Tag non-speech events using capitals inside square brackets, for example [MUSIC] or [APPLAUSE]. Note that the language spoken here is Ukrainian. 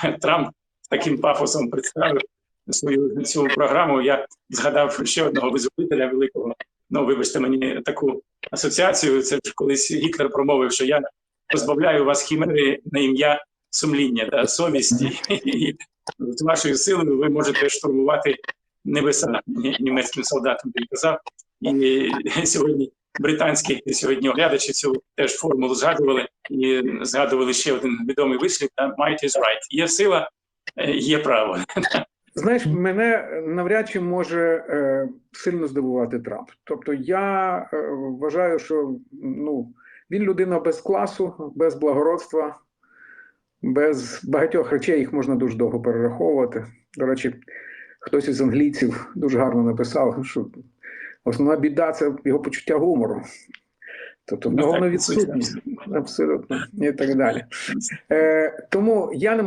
[LAUGHS] Трамп таким пафосом представив свою цю програму. Я згадав ще одного визволителя великого. Ну, вибачте мені таку асоціацію. Це ж колись Гітлер промовив, що я позбавляю вас хімери на ім'я сумління та совісті. І з вашою силою ви можете штурмувати небеса німецьким солдатам. Він казав. І сьогодні британські сьогодні оглядачі цю теж формулу згадували і згадували ще один відомий вислів: та might is right. Є сила, е, є право. Знаєш, мене навряд чи може е, сильно здивувати Трамп. Тобто, я е, вважаю, що ну, він людина без класу, без благородства, без багатьох речей їх можна дуже довго перераховувати. До речі, хтось із англійців дуже гарно написав, що основна біда це його почуття гумору. Тобто в Ну, нього воно абсолютно, і так далі. Е, тому я не